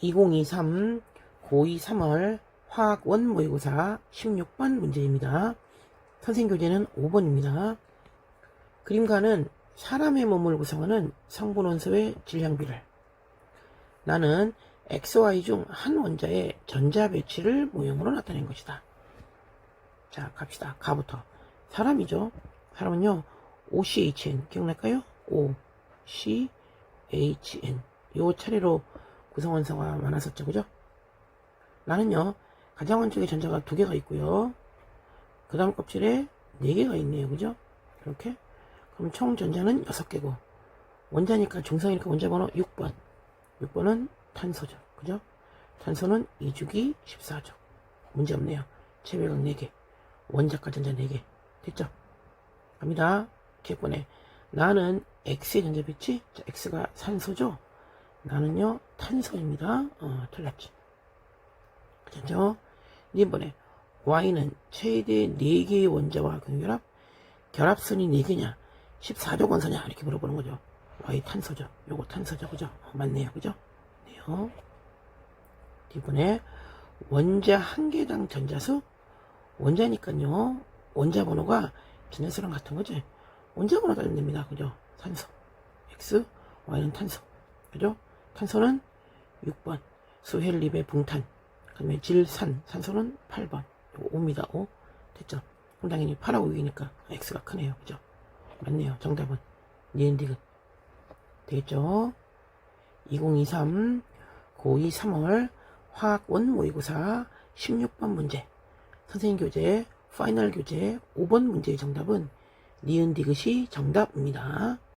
2023 고2 3월 화학 원 모의고사 16번 문제입니다. 선생 교재는 5번입니다. 그림가는 사람의 몸을 구성하는 성분 원소의 질량비를 나는 XY 중 한 원자의 전자 배치를 모형으로 나타낸 것이다. 자, 갑시다. 가부터. 사람이죠. 사람은요, OCHN. 기억날까요? OCHN. 요 차례로 구성원소가 많았었죠. 그죠? 나는요, 가장 원쪽에 전자가 두 개가 있고요. 그 다음 껍질에 네 개가 있네요. 그죠? 이렇게. 그럼 총 전자는 여섯 개고, 원자니까 중성이니까 원자 번호 6번. 6번은 탄소죠. 그죠? 탄소는 2주기 14죠. 문제 없네요. 체외각 4개. 원자과 전자 4개. 됐죠? 갑니다. 기억번에 나는 X의 전자. 자, X가 산소죠? 나는요, 탄소입니다. 어, 틀렸지. 그죠? 이번에 Y는 최대 4개의 원자와 근결합. 결합선이 4개냐? 14조 원소냐? 이렇게 물어보는 거죠. Y 탄소죠. 요거 탄소죠. 그죠? 어, 맞네요. 그죠? 네요. 이번에 원자 한 개당 전자수 원자니까요 원자 번호가 전자수랑 같은 거지 원자 번호 따지면 됩니다 그죠 산소 X Y는 탄소 그죠 탄소는 6번 수헬립의 붕탄. 그 다음에 질산 산소는 8번. 5입니다 5 됐죠? 그럼 당연히 8하고 6이니까 X가 크네요. 그죠? 맞네요. 정답은 니은디귿 되겠죠? 2023 고2 3월 화학원 모의고사 16번 문제. 선생님 교재 파이널 교재 5번 문제의 정답은 니은 디귿이 정답입니다.